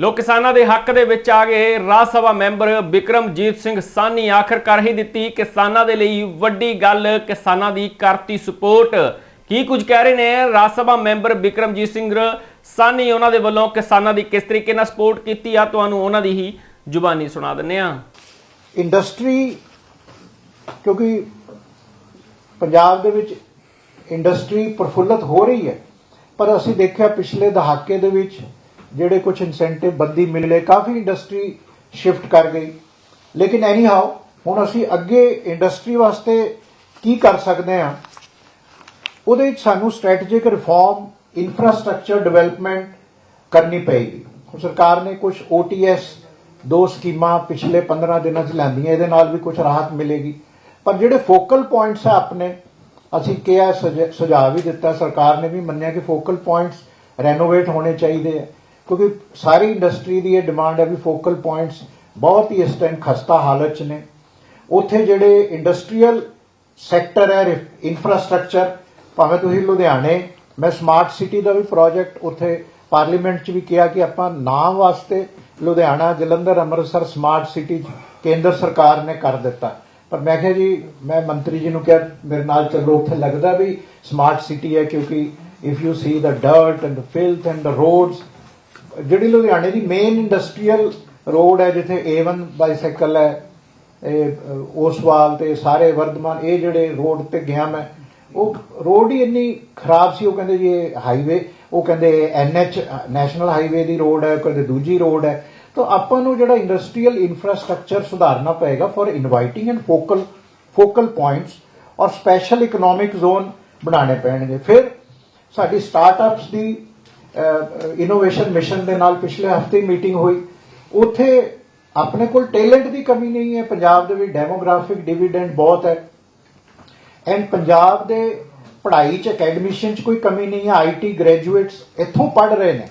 ਲੋਕ ਕਿਸਾਨਾਂ ਦੇ ਹੱਕ ਦੇ ਵਿੱਚ ਆ ਗਏ ਰਾਜ ਸਭਾ ਮੈਂਬਰ ਬਿਕਰਮਜੀਤ ਸਿੰਘ ਸਾਨੀ ਆਖਰਕਾਰ ਹੀ ਦਿੱਤੀ ਕਿਸਾਨਾਂ ਦੇ ਲਈ ਵੱਡੀ ਗੱਲ, ਕਿਸਾਨਾਂ ਦੀ ਕਰਤੀ ਸਪੋਰਟ। ਕੀ ਕੁਝ ਕਹਿ ਰਹੇ ਨੇ ਰਾਜ ਸਭਾ ਮੈਂਬਰ ਬਿਕਰਮਜੀਤ ਸਿੰਘ ਸਾਨੀ ਉਹਨਾਂ ਦੇ ਵੱਲੋਂ ਕਿਸਾਨਾਂ ਦੀ ਕਿਸ ਤਰੀਕੇ ਨਾਲ ਸਪੋਰਟ ਕੀਤੀ ਆ? ਤੁਹਾਨੂੰ ਉਹਨਾਂ ਦੀ ਹੀ ਜ਼ੁਬਾਨੀ ਸੁਣਾ ਦਿੰਨੇ ਆ ਇੰਡਸਟਰੀ, ਕਿਉਂਕਿ ਪੰਜਾਬ ਦੇ ਵਿੱਚ ਇੰਡਸਟਰੀ ਪ੍ਰਫੁੱਲਤ ਹੋ ਰਹੀ ਹੈ, ਪਰ ਅਸੀਂ ਦੇਖਿਆ ਪਿਛਲੇ ਦਹਾਕੇ ਦੇ ਵਿੱਚ ਜਿਹੜੇ ਕੁਝ ਇਨਸੈਂਟਿਵ ਬੰਦੀ ਮਿਲੇ ਕਾਫੀ ਇੰਡਸਟਰੀ ਸ਼ਿਫਟ ਕਰ ਗਈ। ਲੇਕਿਨ ਐਨੀ ਹਾਉ ਹੁਣ ਅਸੀਂ ਅੱਗੇ ਇੰਡਸਟਰੀ ਵਾਸਤੇ ਕੀ ਕਰ ਸਕਦੇ ਹਾਂ? ਉਹਦੇ ਵਿੱਚ ਸਾਨੂੰ ਸਟ੍ਰੈਟੇਜਿਕ ਰਿਫਾਰਮ ਇਨਫਰਾਸਟ੍ਰਕਚਰ ਡਿਵੈਲਪਮੈਂਟ ਕਰਨੀ ਪਏਗੀ। ਸਰਕਾਰ ਨੇ ਕੁਝ OTS ਦੋ ਸਕੀਮਾਂ ਪਿਛਲੇ 15 ਦਿਨਾਂ 'ਚ ਲੈਂਦੀਆਂ, ਇਹਦੇ ਨਾਲ ਵੀ ਕੁਝ ਰਾਹਤ ਮਿਲੇਗੀ। ਪਰ ਜਿਹੜੇ ਫੋਕਲ ਪੁਆਇੰਟਸ ਆ ਆਪਣੇ, ਅਸੀਂ ਕਿਹਾ ਸੁਝਾਅ ਵੀ ਦਿੱਤਾ, ਸਰਕਾਰ ਨੇ ਵੀ ਮੰਨਿਆ ਕਿ ਫੋਕਲ ਪੁਆਇੰਟਸ ਰੈਨੋਵੇਟ ਹੋਣੇ ਚਾਹੀਦੇ ਆ। ਕਿਉਂਕਿ ਸਾਰੀ ਇੰਡਸਟਰੀ ਦੀ ਇਹ ਡਿਮਾਂਡ ਹੈ ਵੀ ਫੋਕਲ ਪੁਆਇੰਟਸ ਬਹੁਤ ਹੀ ਇਸ ਟਾਈਮ ਖਸਤਾ ਹਾਲਤ 'ਚ ਨੇ। ਉੱਥੇ ਜਿਹੜੇ ਇੰਡਸਟਰੀਅਲ ਸੈਕਟਰ ਹੈ ਇਨਫਰਾਸਟ੍ਰਕਚਰ ਭਾਵੇਂ ਤੁਸੀਂ ਲੁਧਿਆਣੇ, ਮੈਂ ਸਮਾਰਟ ਸਿਟੀ ਦਾ ਵੀ ਪ੍ਰੋਜੈਕਟ ਉੱਥੇ ਪਾਰਲੀਮੈਂਟ 'ਚ ਵੀ ਕਿਹਾ ਕਿ ਆਪਾਂ ਨਾਮ ਵਾਸਤੇ ਲੁਧਿਆਣਾ, ਜਲੰਧਰ, ਅੰਮ੍ਰਿਤਸਰ ਸਮਾਰਟ ਸਿਟੀ ਕੇਂਦਰ ਸਰਕਾਰ ਨੇ ਕਰ ਦਿੱਤਾ। ਪਰ ਮੈਂ ਕਿਹਾ ਜੀ, ਮੈਂ ਮੰਤਰੀ ਜੀ ਨੂੰ ਕਿਹਾ, ਮੇਰੇ ਨਾਲ ਚੱਲੋ, ਉੱਥੇ ਲੱਗਦਾ ਵੀ ਸਮਾਰਟ ਸਿਟੀ ਹੈ ਕਿਉਂਕਿ if you see the dirt and filth and the roads ਜਿਹੜੀ ਲੁਧਿਆਣੇ ਦੀ ਮੇਨ ਇੰਡਸਟਰੀਅਲ ਰੋਡ ਹੈ ਜਿੱਥੇ A1 ਬਾਈਸਾਈਕਲ ਹੈ ਇਹ ਅ, ਓਸਵਾਲ ਤੇ ਸਾਰੇ ਵਰਧਮਾਨ ਇਹ ਜਿਹੜੇ ਰੋਡ ਤੇ ਗਿਆ ਮੈਂ ਉਹ ਰੋਡ ਹੀ ਇੰਨੀ ਖਰਾਬ ਸੀ ਉਹ ਕਹਿੰਦੇ ਜੀ ਇਹ ਹਾਈਵੇ ਉਹ ਕਹਿੰਦੇ NH ਨੈਸ਼ਨਲ ਹਾਈਵੇ ਦੀ ਰੋਡ ਹੈ ਕਹਿੰਦੇ ਦੂਜੀ ਰੋਡ ਹੈ। ਤਾਂ ਆਪਾਂ ਨੂੰ ਜਿਹੜਾ ਇੰਡਸਟਰੀਅਲ ਇਨਫਰਾਸਟ੍ਰਕਚਰ ਸੁਧਾਰਨਾ ਪਏਗਾ for inviting and focal focal points ਔਰ ਸਪੈਸ਼ਲ ਇਕਨੋਮਿਕ ਜ਼ੋਨ ਬਣਾਉਣੇ ਪੈਣਗੇ। ਫਿਰ ਸਾਡੀ ਸਟਾਰਟਅਪਸ ਦੀ ਇਨੋਵੇਸ਼ਨ ਮਿਸ਼ਨ ਦੇ ਨਾਲ ਪਿਛਲੇ ਹਫ਼ਤੇ ਮੀਟਿੰਗ ਹੋਈ। ਉੱਥੇ ਆਪਣੇ ਕੋਲ ਟੈਲੈਂਟ ਦੀ ਕਮੀ ਨਹੀਂ ਹੈ। ਪੰਜਾਬ ਦੇ ਵਿੱਚ ਡੈਮੋਗ੍ਰਾਫਿਕ ਡਿਵੀਡੈਂਡ ਬਹੁਤ ਹੈ। ਐਂਡ ਪੰਜਾਬ ਦੇ ਪੜ੍ਹਾਈ ਚ ਅਕੈਡਮਿਸ਼ਨ ਚ ਕੋਈ ਕਮੀ ਨਹੀਂ ਹੈ। ਆਈਟੀ ਗ੍ਰੈਜੂਏਟਸ ਇੱਥੋਂ ਪੜ੍ਹ ਰਹੇ ਨੇ।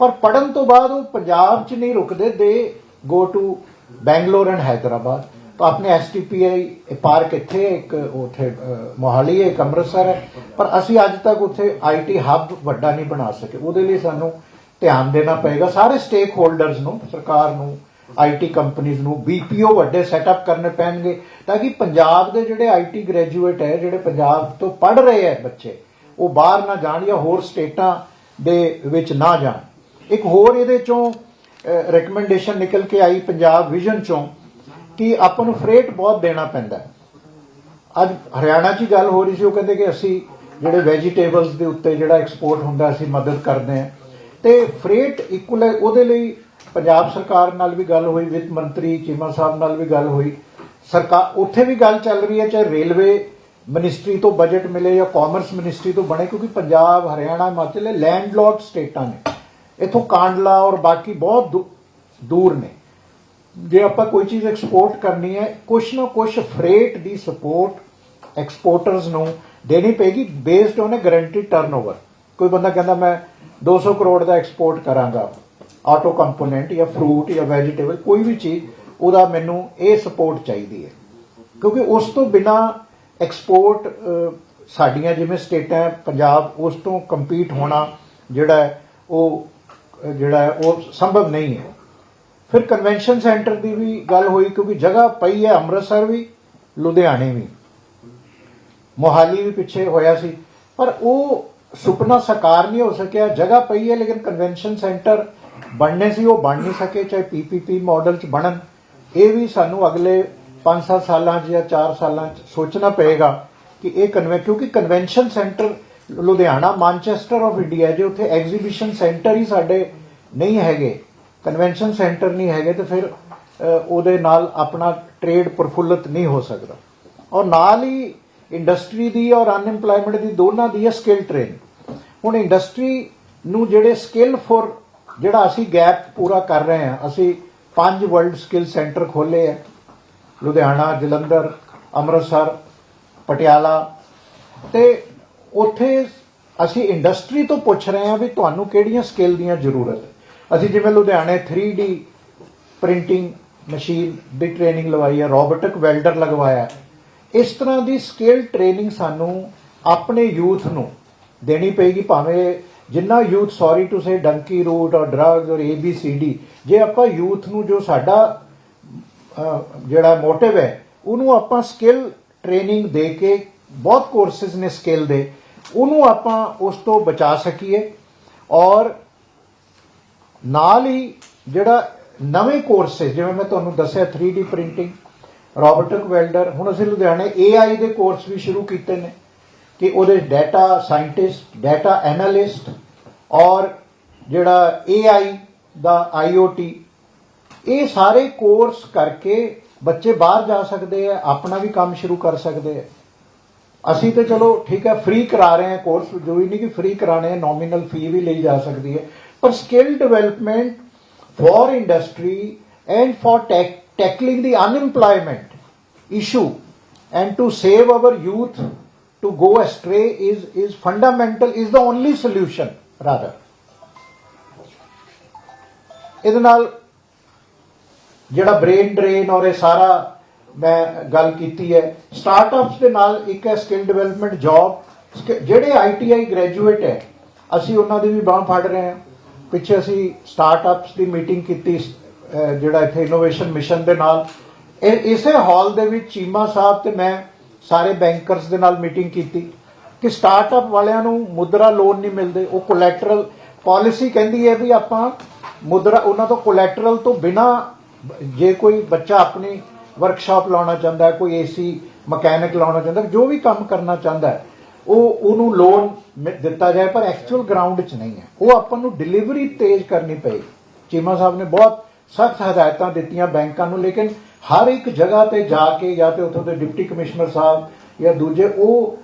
ਪਰ ਪੜਨ ਤੋਂ ਬਾਅਦ ਉਹ ਪੰਜਾਬ ਚ ਨਹੀਂ ਰੁਕਦੇ। They go to Bangalore and Hyderabad ਤਾਂ ਆਪਣੇ ਐਸਟੀਪੀਆਈ ਪਾਰਕ ਇੱਥੇ, ਇੱਕ ਉਥੇ ਮੋਹਾਲੀ ਹੈ, ਇੱਕ ਅੰਮ੍ਰਿਤਸਰ ਹੈ। ਪਰ ਅਸੀਂ ਅੱਜ ਤੱਕ ਉੱਥੇ ਆਈਟੀ ਹੱਬ ਵੱਡਾ ਨਹੀਂ ਬਣਾ ਸਕੇ। ਉਹਦੇ ਲਈ ਸਾਨੂੰ ਧਿਆਨ ਦੇਣਾ ਪਏਗਾ। ਸਾਰੇ ਸਟੇਕ ਹੋਲਡਰਸ ਨੂੰ, ਸਰਕਾਰ ਨੂੰ ਆਈਟੀ ਕੰਪਨੀਆਂ ਨੂੰ ਬੀਪੀਓ ਵੱਡੇ ਸੈਟਅਪ ਕਰਨੇ ਪੈਣਗੇ ਤਾਂ ਕਿ ਪੰਜਾਬ ਦੇ ਜਿਹੜੇ ਆਈਟੀ ਗ੍ਰੈਜੂਏਟ ਹੈ, ਜਿਹੜੇ ਪੰਜਾਬ ਤੋਂ ਪੜ੍ਹ ਰਹੇ ਹੈ ਬੱਚੇ, ਉਹ ਬਾਹਰ ਨਾ ਜਾਣ ਜਾਂ ਹੋਰ ਸਟੇਟਾਂ ਦੇ ਵਿੱਚ ਨਾ ਜਾਣ। ਇੱਕ ਹੋਰ ਇਹਦੇ ਚੋਂ ਰეკਮੈਂਡੇਸ਼ਨ ਨਿਕਲ ਕੇ ਆਈ ਪੰਜਾਬ ਵਿਜ਼ਨ ਚੋਂ। ਕਿ ਆਪਾਂ ਨੂੰ ਫਰੇਟ ਬਹੁਤ ਦੇਣਾ ਪੈਂਦਾ ਹੈ। ਅੱਜ ਹਰਿਆਣਾ 'ਚ ਹੀ ਗੱਲ ਹੋ ਰਹੀ ਸੀ, ਉਹ ਕਹਿੰਦੇ ਕਿ ਅਸੀਂ ਜਿਹੜੇ ਵੈਜੀਟੇਬਲਸ ਦੇ ਉੱਤੇ ਜਿਹੜਾ ਐਕਸਪੋਰਟ ਹੁੰਦਾ, ਅਸੀਂ ਮਦਦ ਕਰਦੇ ਹਾਂ। ਤੇ ਫਰੇਟ ਇਕੁਅਲ ਹੈ, ਉਹਦੇ ਲਈ ਪੰਜਾਬ ਸਰਕਾਰ ਨਾਲ ਵੀ ਗੱਲ ਹੋਈ, ਵਿੱਤ ਮੰਤਰੀ ਚੀਮਾ ਸਾਹਿਬ ਨਾਲ ਵੀ ਗੱਲ ਹੋਈ। ਸਰਕਾਰ ਉੱਥੇ ਵੀ ਗੱਲ ਚੱਲ ਰਹੀ ਹੈ, ਚਾਹੇ ਰੇਲਵੇ ਮਿਨਿਸਟਰੀ ਤੋਂ ਬਜਟ ਮਿਲੇ ਜਾਂ ਕਾਮਰਸ ਮਿਨਿਸਟਰੀ ਤੋਂ ਬਣੇ, ਕਿਉਂਕਿ ਪੰਜਾਬ, ਹਰਿਆਣਾ, ਹਿਮਾਚਲ, ਇਹ ਲੈਂਡਲੌਕਡ ਸਟੇਟਾਂ ਨੇ। ਇਥੋਂ ਕਾਂਡਲਾ ਔਰ ਬਾਕੀ ਬਹੁਤ ਦੂ- ਦੂਰ ਨੇ। ਜੇ ਆਪਾਂ ਕੋਈ ਚੀਜ਼ ਐਕਸਪੋਰਟ ਕਰਨੀ ਹੈ ਕੁਛ ਨਾ ਕੁਛ ਫਰੇਟ ਦੀ ਸਪੋਰਟ ਐਕਸਪੋਰਟਰਸ ਨੂੰ ਦੇਣੀ ਪੈਗੀ based on uh guaranteed turnover ਕੋਈ ਬੰਦਾ ਕਹਿੰਦਾ ਮੈਂ 200 ਕਰੋੜ ਦਾ ਐਕਸਪੋਰਟ ਕਰਾਂਗਾ ਆਟੋ ਕੰਪੋਨੈਂਟ ਜਾਂ ਫਰੂਟ ਜਾਂ ਵੈਜੀਟੇਬਲ ਕੋਈ ਵੀ ਚੀਜ਼ ਉਹਦਾ ਮੈਨੂੰ ਇਹ ਸਪੋਰਟ ਚਾਹੀਦੀ ਹੈ। ਕਿਉਂਕਿ ਉਸ ਤੋਂ ਬਿਨਾ ਐਕਸਪੋਰਟ ਸਾਡੀਆਂ ਜਿਵੇਂ ਸਟੇਟਾਂ ਪੰਜਾਬ ਉਸ ਤੋਂ ਕੰਪੀਟ ਹੋਣਾ ਜਿਹੜਾ ਹੈ, ਉਹ ਜਿਹੜਾ ਉਹ ਸੰਭਵ ਨਹੀਂ ਹੈ। ਫਿਰ ਕਨਵੈਨਸ਼ਨ ਸੈਂਟਰ ਦੀ ਵੀ ਗੱਲ ਹੋਈ, ਕਿਉਂਕਿ ਜਗ੍ਹਾ ਪਈ ਹੈ ਅੰਮ੍ਰਿਤਸਰ ਵੀ, ਲੁਧਿਆਣੇ ਵੀ। ਮੋਹਾਲੀ ਵੀ ਪਿੱਛੇ ਹੋਇਆ ਸੀ। ਪਰ ਉਹ ਸੁਪਨਾ ਸਾਕਾਰ ਨਹੀਂ ਹੋ ਸਕਿਆ, ਜਗ੍ਹਾ ਪਈ ਹੈ, ਲੇਕਿਨ ਕਨਵੈਨਸ਼ਨ ਸੈਂਟਰ ਬਣਨੇ ਸੀ, ਉਹ ਬਣ ਨਹੀਂ ਸਕੇ, ਚਾਹੇ ਪੀਪੀਪੀ ਮਾਡਲ ਚ ਬਣਨ। ਇਹ ਵੀ ਸਾਨੂੰ ਅਗਲੇ 5-7 ਸਾਲਾਂ 'ਚ ਜਾਂ 4 ਸਾਲਾਂ 'ਚ ਸੋਚਣਾ ਪਏਗਾ ਕਿ ਇਹ ਕਨਵੈ ਕਿਉਂਕਿ convention centre Ludhiana Manchester of India ਜੇ ਉੱਥੇ ਐਗਜ਼ੀਬਿਸ਼ਨ ਸੈਂਟਰ ਹੀ ਸਾਡੇ ਨਹੀਂ ਹੈਗੇ ਕਨਵੈਨਸ਼ਨ ਸੈਂਟਰ ਨਹੀਂ ਹੈਗੇ ਤੇ ਫਿਰ ਉਹਦੇ ਨਾਲ ਆਪਣਾ ਟ੍ਰੇਡ ਪ੍ਰਫੁੱਲਤ ਨਹੀਂ ਹੋ ਸਕਦਾ। ਔਰ ਨਾਲ ਹੀ ਇੰਡਸਟਰੀ ਦੀ ਔਰ ਅਨਐਮਪਲੋਇਮੈਂਟ ਦੀ ਦੋਨਾਂ ਦੀ ਹੈ ਸਕਿੱਲ ਟ੍ਰੇਨ ਹੁਣ ਇੰਡਸਟਰੀ ਨੂੰ ਜਿਹੜੇ ਸਕਿੱਲ ਫੋਰ ਜਿਹੜਾ ਅਸੀਂ ਗੈਪ ਪੂਰਾ ਕਰ ਰਹੇ ਹਾਂ, ਅਸੀਂ ਪੰਜ ਵਰਲਡ ਸਕਿੱਲ ਸੈਂਟਰ ਖੋਲੇ ਹੈ। ਲੁਧਿਆਣਾ, ਜਲੰਧਰ, ਅੰਮ੍ਰਿਤਸਰ, ਪਟਿਆਲਾ। ਤੇ ਉੱਥੇ ਅਸੀਂ ਇੰਡਸਟਰੀ ਤੋਂ ਪੁੱਛ ਰਹੇ ਹਾਂ ਵੀ ਤੁਹਾਨੂੰ ਕਿਹੜੀਆਂ ਸਕਿੱਲ ਦੀਆਂ ਜ਼ਰੂਰਤ ਹੈ। ਅਸੀਂ ਜਿਵੇਂ ਲੁਧਿਆਣੇ 3D ਪ੍ਰਿੰਟਿੰਗ ਮਸ਼ੀਨ ਦੀ ਟ੍ਰੇਨਿੰਗ ਲਵਾਈ ਹੈ ਰੋਬੋਟਿਕ ਵੈਲਡਰ ਲਗਵਾਇਆ ਇਸ ਤਰ੍ਹਾਂ ਦੀ ਸਕਿੱਲ ਟ੍ਰੇਨਿੰਗ ਸਾਨੂੰ ਆਪਣੇ ਯੂਥ ਨੂੰ ਦੇਣੀ ਪਏਗੀ, ਭਾਵੇਂ ਜਿੰਨਾ youth sorry to say donkey route ਔਰ ਡਰੱਗ ਔਰ ਏਬੀਸੀਡੀ ਜੇ ਆਪਾਂ ਯੂਥ ਨੂੰ ਜੋ ਸਾਡਾ ਜਿਹੜਾ ਮੋਟਿਵ ਹੈ, ਉਹਨੂੰ ਆਪਾਂ ਸਕਿੱਲ ਟ੍ਰੇਨਿੰਗ ਦੇ ਕੇ, ਬਹੁਤ ਕੋਰਸਸ ਨੇ ਸਕਿੱਲ ਦੇ, ਉਹਨੂੰ ਆਪਾਂ ਉਸ ਤੋਂ ਬਚਾ ਸਕੀਏ। ਔਰ ਨਾਲ ਹੀ ਜਿਹੜਾ ਨਵੇਂ ਕੋਰਸਸ ਜਿਵੇਂ ਮੈਂ ਤੁਹਾਨੂੰ ਦੱਸਿਆ 3D ਪ੍ਰਿੰਟਿੰਗ ਰੋਬੋਟਿਕ ਵੈਲਡਰ ਹੁਣ ਅਸੀਂ ਲੁਧਿਆਣੇ AI ਦੇ ਕੋਰਸ ਵੀ ਸ਼ੁਰੂ ਕੀਤੇ ਨੇ ਕਿ ਉਹਦੇ ਡਾਟਾ ਸਾਇੰਟਿਸਟ ਡਾਟਾ ਐਨਾਲਿਸਟ ਔਰ ਜਿਹੜਾ AI ਦਾ IoT ਇਹ ਸਾਰੇ ਕੋਰਸ ਕਰਕੇ ਬੱਚੇ ਬਾਹਰ ਜਾ ਸਕਦੇ ਆ, ਆਪਣਾ ਵੀ ਕੰਮ ਸ਼ੁਰੂ ਕਰ ਸਕਦੇ ਆ। ਅਸੀਂ ਤੇ ਚਲੋ ਠੀਕ ਹੈ ਫ੍ਰੀ ਕਰਾ ਰਹੇ ਹਾਂ ਕੋਰਸ ਜੋ ਵੀ ਨਹੀਂ ਕਿ ਫ੍ਰੀ ਕਰਾਣੇ ਹੈ ਨੋਮੀਨਲ ਫੀ ਵੀ ਲਈ ਜਾ ਸਕਦੀ ਹੈ। ਪਰ skill development for industry and for tackling the unemployment issue and to save our youth to go astray is is fundamental, is the only solution, rather. ਇਹਦੇ ਨਾਲ ਜਿਹੜਾ ਬ੍ਰੇਨ ਡਰੇਨ ਔਰ ਇਹ ਸਾਰਾ ਮੈਂ ਗੱਲ ਕੀਤੀ ਹੈ ਸਟਾਰਟਅਪਸ ਦੇ ਨਾਲ ਇੱਕ ਹੈ ਸਕਿੱਲ ਡਿਵੈਲਪਮੈਂਟ ਜੌਬ ਜਿਹੜੇ ਆਈਟੀਆਈ ਗ੍ਰੈਜੂਏਟ ਹੈ ਅਸੀਂ ਉਹਨਾਂ ਦੀ ਵੀ ਬਾਹ ਫੜ ਰਹੇ ਹਾਂ ਪਿੱਛੇ ਅਸੀਂ ਸਟਾਰਟਅਪਸ ਦੀ ਮੀਟਿੰਗ ਕੀਤੀ ਜਿਹੜਾ ਇੱਥੇ ਇਨੋਵੇਸ਼ਨ ਮਿਸ਼ਨ ਦੇ ਨਾਲ। ਇਸੇ ਹਾਲ ਦੇ ਵਿੱਚ ਚੀਮਾ ਸਾਹਿਬ ਤੇ ਮੈਂ ਸਾਰੇ ਬੈਂਕਰਸ ਦੇ ਨਾਲ ਮੀਟਿੰਗ ਕੀਤੀ ਕਿ ਸਟਾਰਟਅਪ ਵਾਲਿਆਂ ਨੂੰ ਮੁਦਰਾ ਲੋਨ ਨਹੀਂ ਮਿਲਦੇ, ਉਹ ਕੋਲੈਟਰਲ ਪਾਲਿਸੀ ਕਹਿੰਦੀ ਹੈ ਵੀ ਆਪਾਂ ਮੁਦਰਾ, ਉਹਨਾਂ ਤੋਂ ਕੋਲੈਟਰਲ ਤੋਂ ਬਿਨਾ ਜੇ ਕੋਈ ਬੱਚਾ ਆਪਣੀ ਵਰਕਸ਼ਾਪ ਲਾਉਣਾ ਚਾਹੁੰਦਾ ਹੈ, ਕੋਈ ਏਸੀ ਮਕੈਨਿਕ ਲਾਉਣਾ ਚਾਹੁੰਦਾ ਜੋ ਵੀ ਕੰਮ ਕਰਨਾ ਚਾਹੁੰਦਾ ਹੈ ਉਹ ਉਹਨੂੰ ਲੋਨ ਦਿੱਤਾ ਜਾਏ, ਪਰ ਐਕਚੁਅਲ ਗਰਾਊਂਡ 'ਚ ਨਹੀਂ ਹੈ। ਉਹ ਆਪਾਂ ਨੂੰ ਡਿਲੀਵਰੀ ਤੇਜ਼ ਕਰਨੀ ਪਈ ਚੀਮਾ ਸਾਹਿਬ ਨੇ ਬਹੁਤ ਸਖਤ ਹਦਾਇਤਾਂ ਦਿੱਤੀਆਂ ਬੈਂਕਾਂ ਨੂੰ, ਲੇਕਿਨ ਹਰ ਇੱਕ ਜਗ੍ਹਾ ਤੇ ਜਾ ਕੇ ਜਾਂ ਤੇ ਉੱਥੋਂ ਦੇ ਡਿਪਟੀ ਕਮਿਸ਼ਨਰ ਸਾਹਿਬ ਜਾਂ ਦੂਜੇ, ਉਹ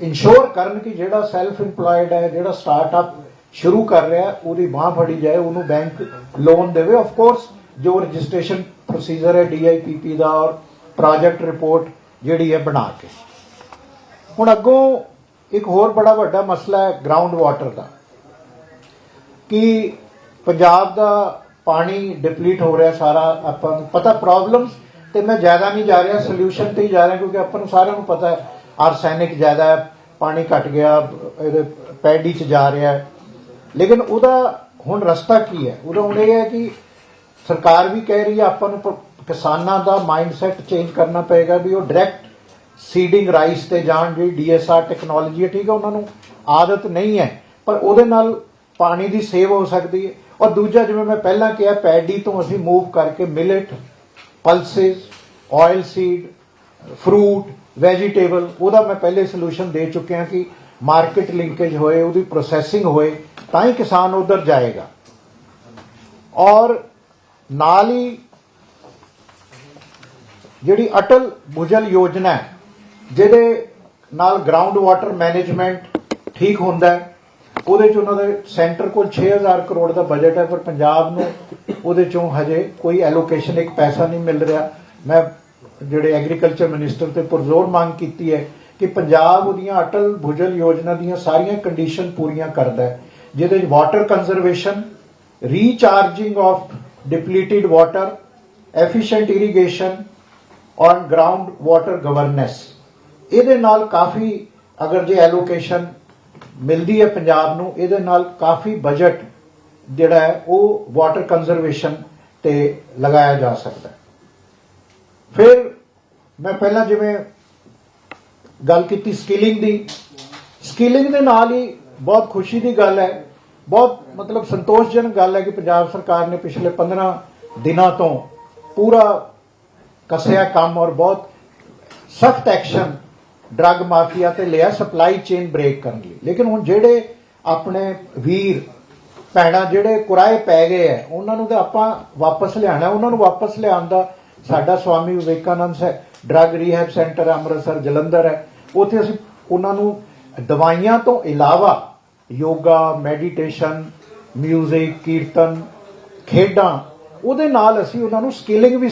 ਇਨਸ਼ੋਰ ਕਰਨ ਕਿ ਜਿਹੜਾ ਸੈਲਫ ਇੰਪਲੋਇਡ ਹੈ, ਜਿਹੜਾ ਸਟਾਰਟਅਪ ਸ਼ੁਰੂ ਕਰ ਰਿਹਾ, ਉਹਦੀ ਬਾਹ ਫੜੀ ਜਾਏ, ਉਹਨੂੰ ਬੈਂਕ ਲੋਨ ਦੇਵੇ। ਆਫ ਕੋਰਸ ਜੋ ਰਜਿਸਟ੍ਰੇਸ਼ਨ ਪ੍ਰੋਸੀਜਰ ਹੈ ਡੀਆਈਪੀਪੀ ਦਾ ਔਰ ਪ੍ਰੋਜੈਕਟ ਰਿਪੋਰਟ ਜਿਹੜੀ ਹੈ ਬਣਾ ਕੇ। ਹੁਣ ਅੱਗੋਂ ਇੱਕ ਹੋਰ ਬੜਾ ਵੱਡਾ ਮਸਲਾ ਹੈ ਗਰਾਊਂਡ ਵਾਟਰ ਦਾ, ਕਿ ਪੰਜਾਬ ਦਾ ਪਾਣੀ ਡਿਪਲੀਟ ਹੋ ਰਿਹਾ ਸਾਰਾ, ਆਪਾਂ ਨੂੰ ਪਤਾ ਪ੍ਰੋਬਲਮਸ ਤੇ ਮੈਂ ਜ਼ਿਆਦਾ ਨਹੀਂ ਜਾ ਰਿਹਾ ਸੋਲੂਸ਼ਨ ਤੇ ਹੀ ਜਾ ਰਿਹਾ, ਕਿਉਂਕਿ ਆਪਾਂ ਨੂੰ ਸਾਰਿਆਂ ਨੂੰ ਪਤਾ ਹੈ ਆਰਸੈਨਿਕ ਜ਼ਿਆਦਾ ਹੈ, ਪਾਣੀ ਘਟ ਗਿਆ, ਇਹਦੇ ਪੈਡੀ ਚ ਜਾ ਰਿਹਾ ਹੈ। ਲੇਕਿਨ ਉਹਦਾ ਹੁਣ ਰਸਤਾ ਕੀ ਹੈ? ਉਹਦਾ ਹੁਣ ਇਹ ਹੈ ਕਿ ਸਰਕਾਰ ਵੀ ਕਹਿ ਰਹੀ ਹੈ, ਆਪਾਂ ਨੂੰ ਕਿਸਾਨਾਂ ਦਾ ਮਾਈਂਡਸੈਟ ਚੇਂਜ ਕਰਨਾ ਪਏਗਾ ਵੀ ਉਹ ਡਾਇਰੈਕਟ ਸੀਡਿੰਗ ਰਾਈਸ ਤੇ ਜਾਣ ਜਿਹੜੀ ਡੀਐਸਆਰ ਟੈਕਨੋਲੋਜੀ ਹੈ, ਠੀਕ ਹੈ, ਉਹਨਾਂ ਨੂੰ ਆਦਤ ਨਹੀਂ ਹੈ, ਪਰ ਉਹਦੇ ਨਾਲ ਪਾਣੀ ਦੀ ਸੇਵ ਹੋ ਸਕਦੀ ਹੈ। ਔਰ ਦੂਜਾ, ਜਿਵੇਂ ਮੈਂ ਪਹਿਲਾਂ ਕਿਹਾ, ਪੈਡੀ ਤੋਂ ਅਸੀਂ ਮੂਵ ਕਰਕੇ millet pulses oil seed fruit vegetable ਉਹਦਾ ਮੈਂ ਪਹਿਲੇ ਸੋਲੂਸ਼ਨ ਦੇ ਚੁੱਕਿਆ ਕਿ ਮਾਰਕੀਟ ਲਿੰਕੇਜ ਹੋਏ, ਉਹਦੀ ਪ੍ਰੋਸੈਸਿੰਗ ਹੋਏ, ਤਾਂ ਹੀ ਕਿਸਾਨ ਉਧਰ ਜਾਏਗਾ। ਔਰ ਨਾਲ ਹੀ ਜਿਹੜੀ ਅਟਲ ਭੁਜਲ ਯੋਜਨਾ ਹੈ ਜਿਹਦੇ ਨਾਲ ਗਰਾਊਂਡ ਵਾਟਰ ਮੈਨੇਜਮੈਂਟ ਠੀਕ ਹੁੰਦਾ ਹੈ, ਉਹਦੇ ਚ ਉਹਨਾਂ ਦੇ ਸੈਂਟਰ ਕੋਲ 6000 ਕਰੋੜ ਦਾ ਬਜਟ ਹੈ, ਪਰ ਪੰਜਾਬ ਨੂੰ ਉਹਦੇ ਚੋਂ ਹਜੇ ਕੋਈ ਐਲੋਕੇਸ਼ਨ ਇੱਕ ਪੈਸਾ ਨਹੀਂ ਮਿਲ ਰਿਹਾ। ਮੈਂ ਜਿਹੜੇ ਐਗਰੀਕਲਚਰ ਮਿਨਿਸਟਰ ਤੇ ਪੁਰਜ਼ੋਰ ਮੰਗ ਕੀਤੀ ਹੈ ਕਿ ਪੰਜਾਬ ਉਹਦੀਆਂ ਅਟਲ ਭੁਜਲ ਯੋਜਨਾ ਦੀਆਂ ਸਾਰੀਆਂ ਕੰਡੀਸ਼ਨ ਪੂਰੀਆਂ ਕਰਦਾ ਹੈ, ਜਿਹਦੇ ਚ water conservation recharging of depleted water efficient irrigation on ground water governance ਇਹਦੇ ਨਾਲ ਕਾਫੀ ਅਗਰ ਜੇ ਐਲੋਕੇਸ਼ਨ ਮਿਲਦੀ ਹੈ ਪੰਜਾਬ ਨੂੰ, ਇਹਦੇ ਨਾਲ ਕਾਫੀ ਬਜਟ ਜਿਹੜਾ ਹੈ, ਉਹ ਵਾਟਰ ਕੰਜ਼ਰਵੇਸ਼ਨ ਤੇ ਲਗਾਇਆ ਜਾ ਸਕਦਾ ਹੈ। ਫਿਰ ਮੈਂ ਪਹਿਲਾਂ ਜਿਵੇਂ ਗੱਲ ਕੀਤੀ ਸਕਿਲਿੰਗ ਦੀ ਸਕਿਲਿੰਗ ਦੇ ਨਾਲ ਹੀ ਬਹੁਤ ਖੁਸ਼ੀ ਦੀ ਗੱਲ ਹੈ। ਬਹੁਤ ਮਤਲਬ ਸੰਤੋਸ਼ਜਨਕ ਗੱਲ ਹੈ ਕਿ ਪੰਜਾਬ ਸਰਕਾਰ ਨੇ ਪਿਛਲੇ 15 ਦਿਨਾਂ ਤੋਂ ਪੂਰਾ ਕਸਿਆ ਕੰਮ ਔਰ ਬਹੁਤ ਸਖਤ ਐਕਸ਼ਨ ਡਰੱਗ ਮਾਫੀਆ ਤੇ ਲਿਆ ਸਪਲਾਈ ਚੇਨ ਬ੍ਰੇਕ ਕਰਨ ਲਈ। ਲੇਕਿਨ ਹੁਣ ਜਿਹੜੇ ਆਪਣੇ ਵੀਰ, ਭੈਣਾਂ ਜਿਹੜੇ ਕੁਰਾਏ ਪੈ ਗਏ ਐ ਉਹਨਾਂ ਨੂੰ ਤਾਂ ਆਪਾਂ ਵਾਪਸ ਲਿਆਣਾ ਉਹਨਾਂ ਨੂੰ ਵਾਪਸ ਲਿਆਉਣ ਦਾ ਸਾਡਾ ਸਵਾਮੀ ਵਿਵੇਕਾਨੰਦ ਹੈ drug rehab centre Amritsar, Jalandhar ਹੈ। ਉੱਥੇ ਅਸੀਂ ਉਹਨਾਂ ਨੂੰ ਦਵਾਈਆਂ ਤੋਂ ਇਲਾਵਾ ਯੋਗਾ, ਮੈਡੀਟੇਸ਼ਨ 뮤직 ਕੀਰਤਨ, ਖੇਡਾਂ, ਉਹਦੇ ਨਾਲ ਅਸੀਂ ਉਹਨਾਂ ਨੂੰ ਸਕਿਲਿੰਗ ਵੀ